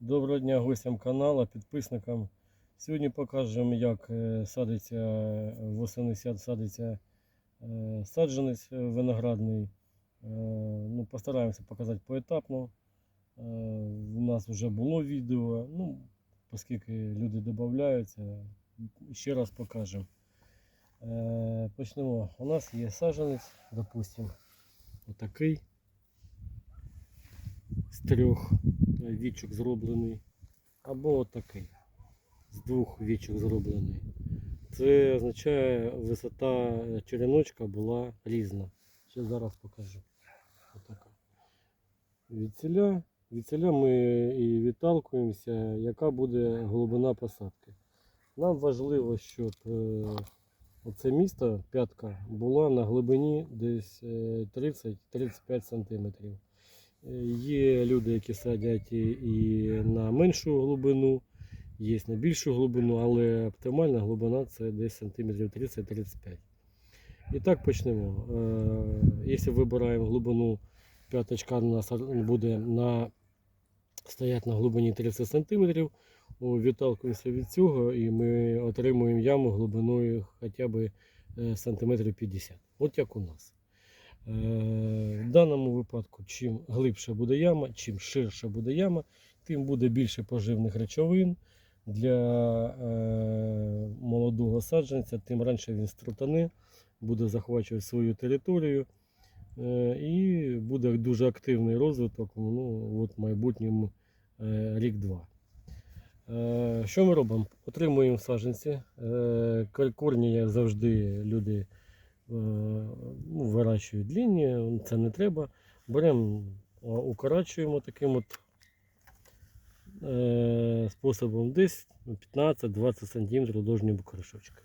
Доброго дня гостям каналу, підписникам. Сьогодні покажемо, як е, садиться е, восени садиться е, саджанець виноградний. Ну, постараємося показати поетапно. У нас вже було відео, ну, оскільки люди додаються, ще раз покажемо. Почнемо. У нас є саджанець, допустимо, отакий з трьох вічок зроблений, або отакий з двох вічок зроблений. Це означає, висота череночка була різна. Ще зараз покажу. Отака. Від ціля, ми і відталкуємося, яка буде глибина посадки. Нам важливо, щоб е, оце місто, п'ятка, була на глибині десь е, 30-35 см. Є люди, які садять і, і на меншу глибину, є на більшу глибину, але оптимальна глибина це десь сантиметрів 30-35. І так почнемо. Е, Якщо вибираємо глибину, п'яточка у нас буде на, стоять на глибині 30 см, відталкуємося від цього і ми отримуємо яму глибиною хоча б е, сантиметрів 50. От як у нас. Е, В даному випадку, чим глибше буде яма, чим ширша буде яма, тим буде більше поживних речовин для е, молодого саджанця, тим раніше він струтане, буде захвачувати свою територію е, і буде дуже активний розвиток ну, в майбутньому рік-два. Що ми робимо? Отримуємо саджанці. Корні, завжди, люди ну, вирощують лінії, це не треба. Беремо, укорачуємо таким от е, способом десь 15-20 см довжнього кришочка.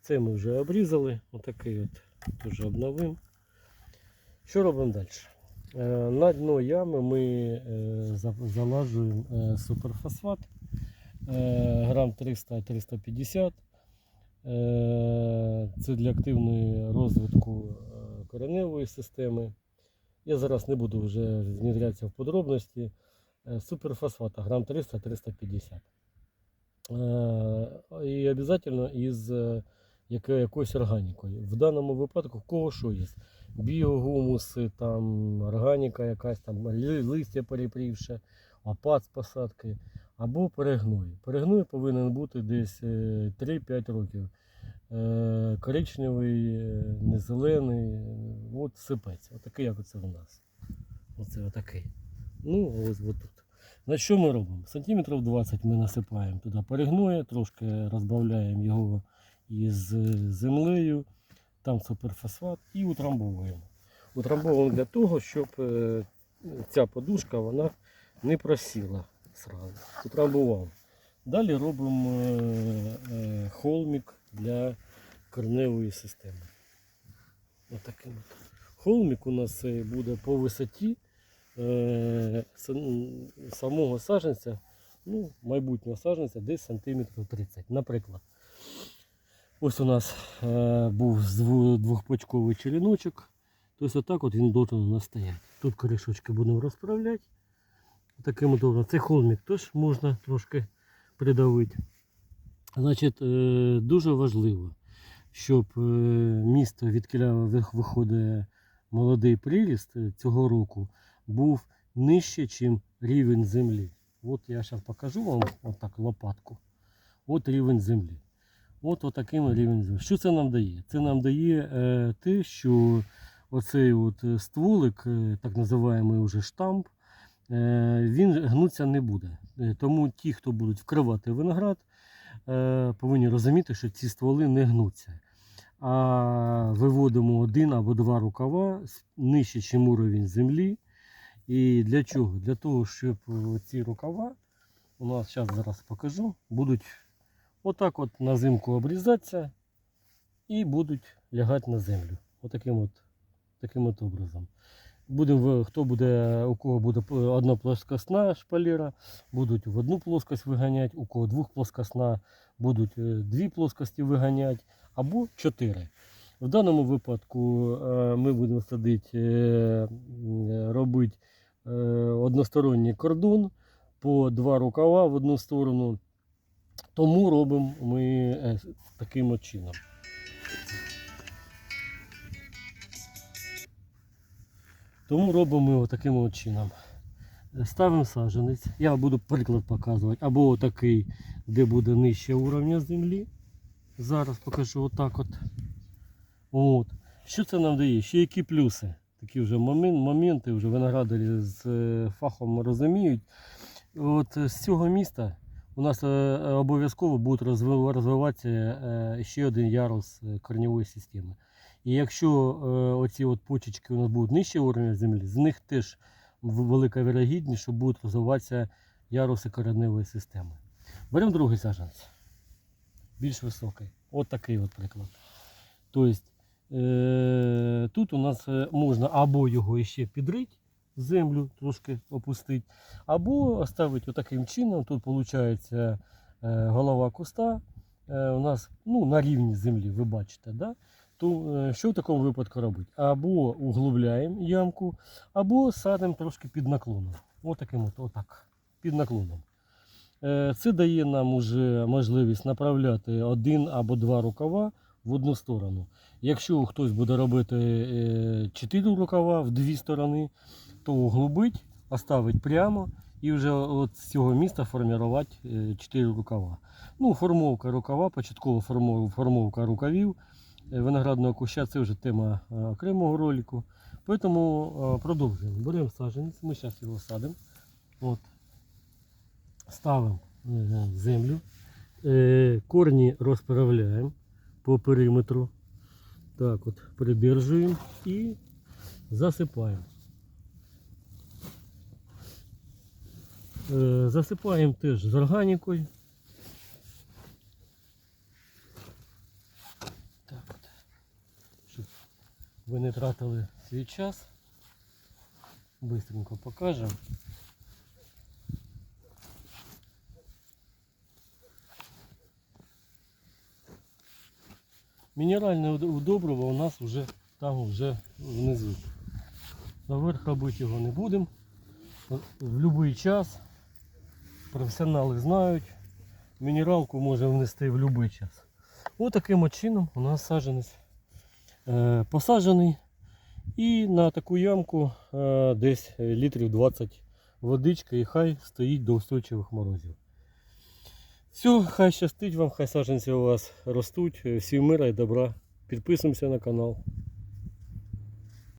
Це ми вже обрізали, отакий от теж обновимо. Що робимо далі? Е, на дно ями ми е, залажуємо е, суперфосфат е, грам 300-350. Е, Це для активної розвитку е, кореневої системи. Я зараз не буду вже знідрятися в подробності. Е, Суперфосфата грам 300-350. Е, І обов'язково із якоюсь органікою. В даному випадку в кого що є? Біогумуси, там, органіка якась, там, листя перепрівше, опад з посадки або перегной. Перегной повинен бути десь е, 3-5 років. Е, Коричневий, е, не зелений, е, от сипеться. Отакий, як оце у нас. Оце отакий. Ну, ось тут. На що ми робимо? Сантиметрів 20 ми насипаємо туди перегноя, трошки розбавляємо його із е, землею, там суперфосфат і утрамбовуємо. Утрамбовуємо для того, щоб е, ця подушка вона не просіла сразу. Утрамбував. Далі робимо е, е, холмік для корневої системи. Отаким от. Холмік у нас е, буде по висоті самого саженця, ну, майбутнього саженця десь сантиметрів 30. Наприклад, ось у нас е, був двохпочковий череночок. Тобто отак от він должен у нас стояти. Тут корішочки будемо розправляти. Таким от образом. Це холмік теж можна трошки придавити. Значить, е, дуже важливо, щоб е, місто, відкіля виходить молодий приріст е, цього року, був нижче, ніж рівень землі. От я зараз покажу вам отак лопатку. От рівень землі. От отаким рівень землі. Що це нам дає? Це нам дає те, що оцей от стволик, так називаємо вже штамп, він гнутися не буде. Е, Тому ті, хто будуть вкривати виноград, е, повинні розуміти, що ці стволи не гнуться. А виводимо один або два рукава нижче, ніж уровень землі. І для чого? Для того, щоб ці рукава, у нас зараз зараз покажу, будуть отак от на зимку обрізатися і будуть лягати на землю. Отаким от, таким от образом. Будемо, хто буде, у кого буде одна плоскосна шпалера, будуть в одну плоскость виганяти, у кого двохплоскосна будуть е, дві плоскості виганяти або чотири. В даному випадку е, ми будемо садити, е, робити односторонній кордон по два рукава в одну сторону. Тому робимо ми таким чином. Тому робимо ми таким чином. Ставимо саджанець. Я буду приклад показувати. Або такий, де буде нижче уровня землі. Зараз покажу отак от. От. Що це нам дає? Ще які плюси? Такі вже момент, моменти, вже виноградарі з е, фахом розуміють. От е, з цього міста у нас е, обов'язково буде розвиватися ще один ярус корньової системи. І якщо е, оці от почечки у нас будуть нижче уровня землі, з них теж велика вірогідність, що будуть розвиватися яруси кореневої системи. Беремо другий саджанець, більш високий. От такий от приклад. Тобто е, тут у нас е, можна або його ще підрити, землю трошки опустити, або оставити отаким чином. Тут виходить е, голова куста е, у нас ну, на рівні землі, ви бачите. Да? То е, що в такому випадку робити? Або углубляємо ямку, або садимо трошки під наклоном. Отаким от, отак, під наклоном. Е, Це дає нам уже можливість направляти один або два рукава в одну сторону. Якщо хтось буде робити е, чотири рукава в дві сторони, то углубить, оставить прямо і вже от з цього міста формувати е, чотири рукава. Ну, формовка рукава, початкова формов- формовка рукавів е, виноградного куща це вже тема е, окремого ролику. Тому е, продовжуємо. Беремо саджанець, ми зараз його садимо. От. Ставимо е, землю. Е, Корні розправляємо по периметру. Так от, придержуємо і засипаємо. Е, Засипаємо теж з органікою. Так от, щоб ви не тратили свій час. Бистренько покажемо. Мінеральне уд- добриво у нас вже там вже внизу. Наверх робити його не будемо. В будь-який час професіонали знають, мінералку може внести в будь-який час. Ось таким от чином у нас саджанець посаджений. І на таку ямку е, десь літрів 20 водичка і хай стоїть до устойчивих морозів. Все, хай щастить вам, хай саджанці у вас ростуть. Всім мира і добра. Підписуємося на канал.